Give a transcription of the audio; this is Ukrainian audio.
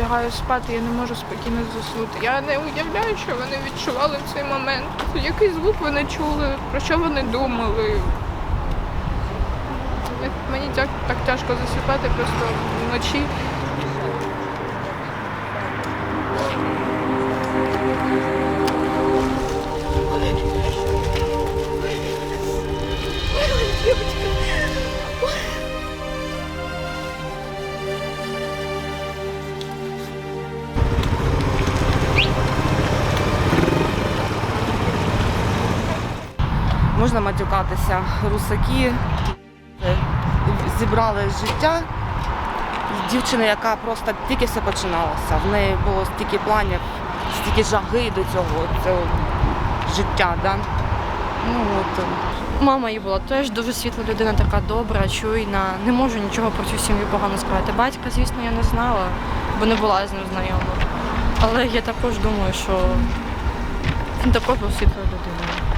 Лягаю спати, я не можу спокійно заснути. Я не уявляю, що вони відчували в цей момент. Який звук вони чули, про що вони думали. Мені так, так тяжко засипати просто вночі. Можна матюкатися. Русаки зібрали життя дівчини, яка просто тільки все починалося. В неї було стільки планів, стільки жаги до цього, цього життя. Да? Ну, от, Мама її була теж дуже світла людина, така добра, чуйна. Не можу нічого про цю сім'ю погано сказати. Батька, звісно, я не знала, бо не була з ним знайома. Але я також думаю, що він також був світлою людиною.